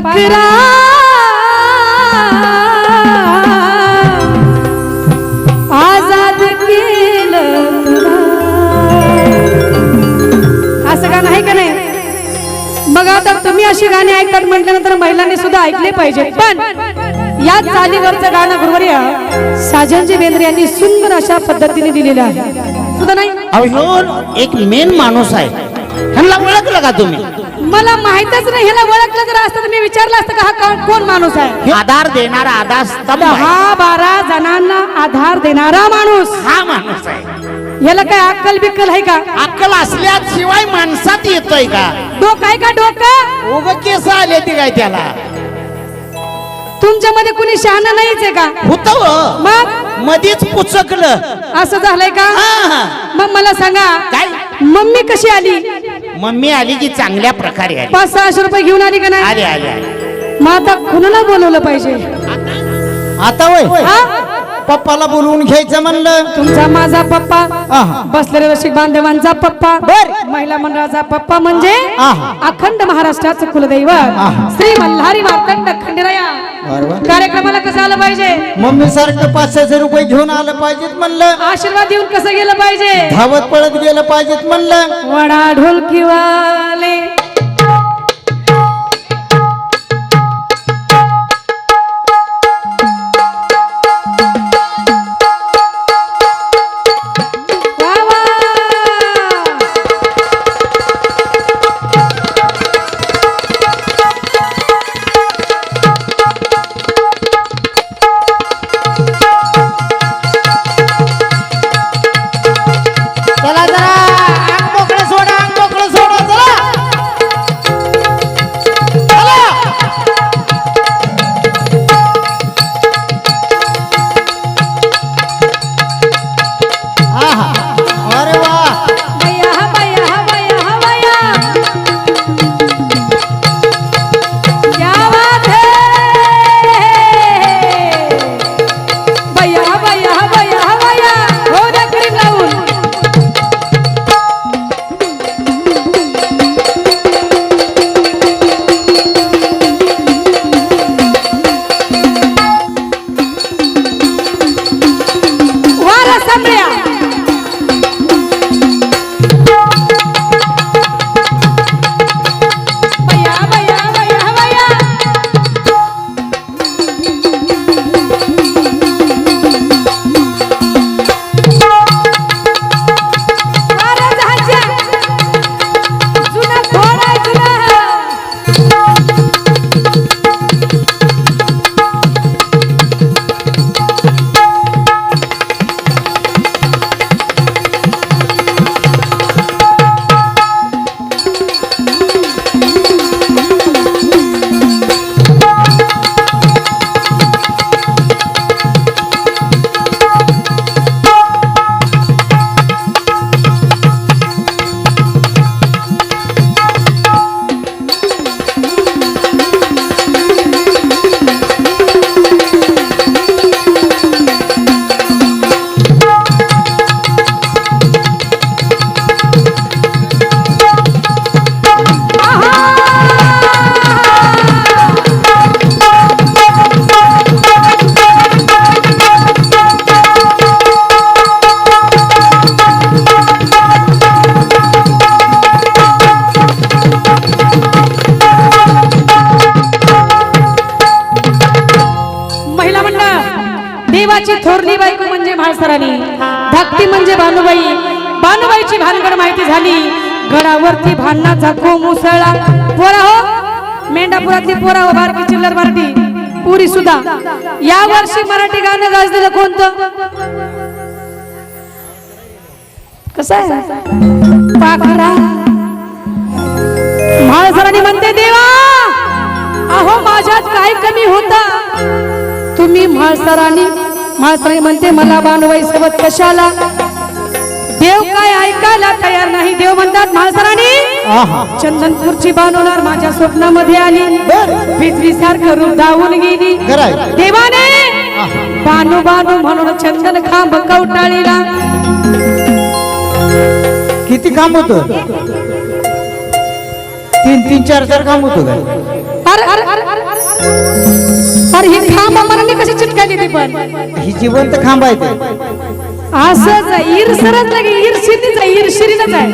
पाखरा आजाद केलं असं गाणं आहे का नाही? मग आता तुम्ही अशी गाणी ऐकतात म्हटल्यानंतर महिलांनी सुद्धा ऐकले पाहिजे. पण या चालीवरचं गाणं गुरुवर्य साजनजी बेंद्रे यांनी सुंदर अशा पद्धतीने दिलेलं आहे. सुद्धा नाही? अहो ह्यो एक मेन माणूस आहे. ह्यांना ओळखलं का तुम्ही? मला माहितच नाही ह्याला ओळखलं जर असतं तर मी विचारलं असतं का हा का- कोण माणूस आहे? हे आधार देणारा आधार स्तंभ आहे. दहा बारा जणांना आधार देणारा माणूस. हा माणूस आहे. याला काय अक्कल बिक्कल आहे का? अक्कल असल्याशिवाय माणसात येतोय का? डोकं आहे का डोकं? उग केस आले ते काय त्याला? तुमच्यामध्ये कुणी शहाणा नाहीच आहे का? होत मग? मध्येच पुचकलं. असं झालंय का? हा. मग मला सांगा काय? मम्मी कशी आली? मम्मी आली की चांगल्या प्रकारे आली पाच सहाशे रुपये घेऊन आली का नाही आले आले आले मग आता कुणाला बोलवलं पाहिजे आता वय हा? पप्पाला बोलवून घ्यायचं म्हणलं तुमचा माझा पप्पा. बसलेले रसिक बांधवांचा पप्पा बर. महिला मंडळाचा पप्पा म्हणजे आहा. अखंड महाराष्ट्राचं कुलदैवत आहा. श्री मल्हारी मार्तंड खंडेराया कार्यक्रमाला कसं आलं पाहिजे? मम्मी सारखं पाचशे रुपये घेऊन आलं पाहिजेत म्हणलं. आशीर्वाद देऊन कसं गेलं पाहिजे? धावत पळत गेलं पाहिजेत म्हणलं. वडा ढोलकीवाले वा धाकटी म्हणजे भानगड माहिती झाली. गडावरती भांडणाचा झाको मुसळा पोरा हो मेंढापुरातली पोरा हो बारकी चिल्लर मराठी पुरी सुद्धा. या वर्षी मराठी गाणं गाजलेलं कोणतं? कसं आहे? पाखरा. म्हाळसराणी म्हणते देवा अहो माझ्यात काय कमी होता? तुम्ही म्हाळसरांनी म्हाळसरांनी म्हणते मला बानुबाई सोबत कशाला देव काय ऐकायला तयार नाही? देव म्हणतात म्हाळसराणी चंदनपूरची बनवणार माझ्या स्वप्नामध्ये आली. पिजरी सारखं रूप धावून गेली. देवाने बानू बानू म्हणून चंदन खांब कवटाळीला. किती काम होत? तीन तीन चार चार काम होत अरे ही खांब मला कशी चिटकाली ती पण? ही जिवंत खांब आहे असंच आहे. ईर्षरच लगे ईर्षिनीच आहे ईर्षिरीनच आहे.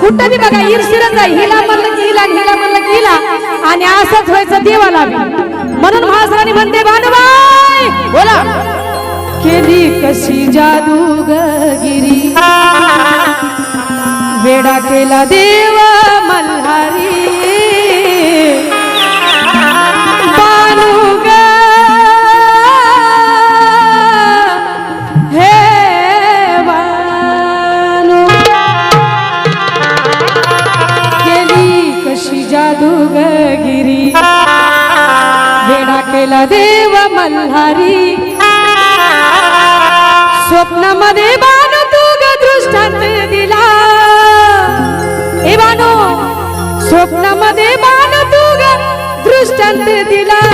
कुठं बी बघा ईर्षिरच आहे. हिला म्हणलं की हिला हिला म्हणलं की हिला. आणि असंच व्हायचं देवाला म्हणून महासराणी म्हणते भानुबाई बोला. केली कशी जादू गिरी वेडा केला देवा मला देव मल्हारी. स्वप्नामध्ये बानो तू ग दृष्टांत दिला. हे बानो स्वप्नामध्ये बानो तू दृष्टांत दिला.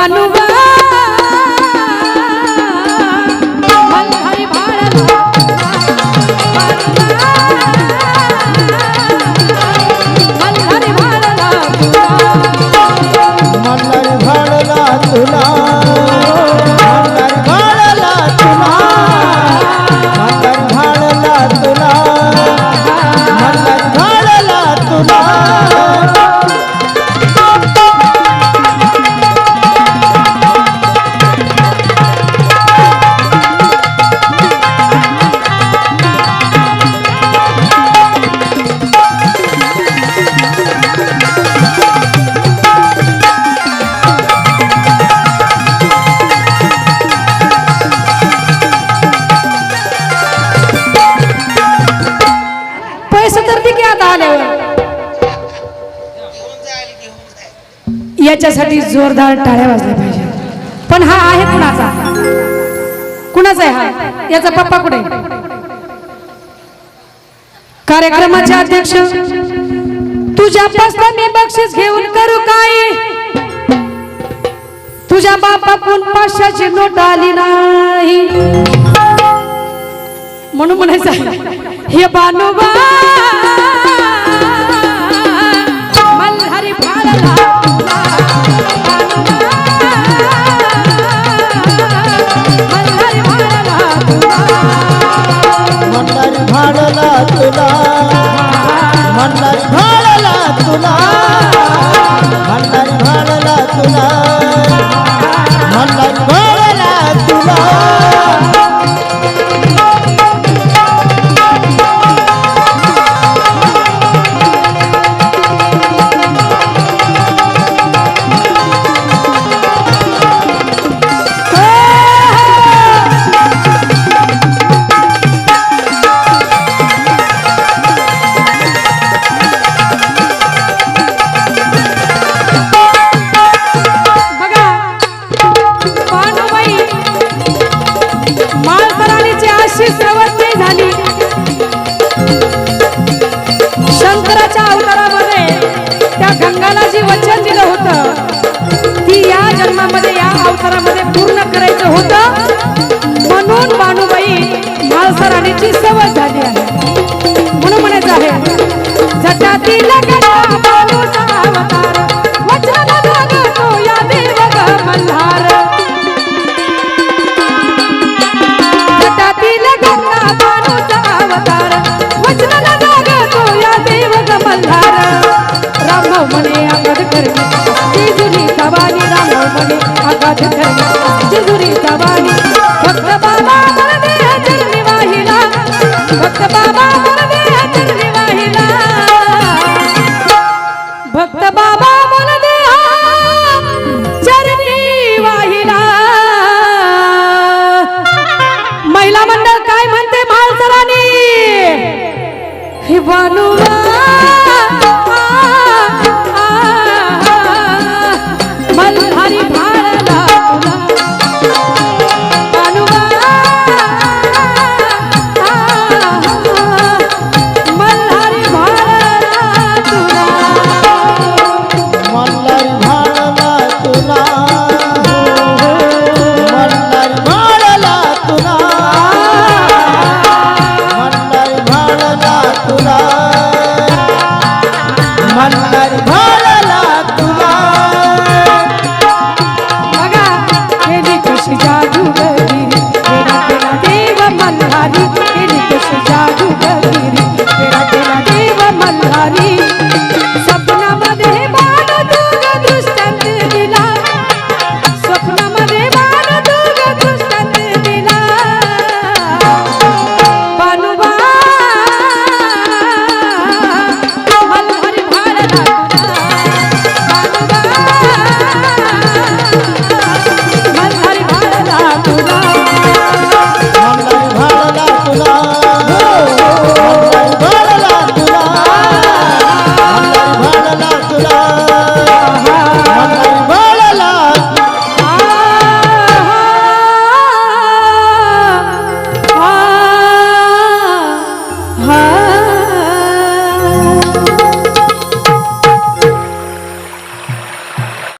বানুবা ভালো হরি ভাড়া। त्याच्यासाठी जोरदार टाळ्या वाजल्या पाहिजे पण हा आहे कुणाचा? कुणाचा आहे हा? याचा पप्पा कुठे? कार्यक्रमाचे अध्यक्ष तुझ्या पासून मी बक्षीस घेऊन करू काय? तुझ्या बापाकून पाचशाची नोट आली नाही. म्हणून म्हणायचं हे बानोबा मल्हारी फाळला लगा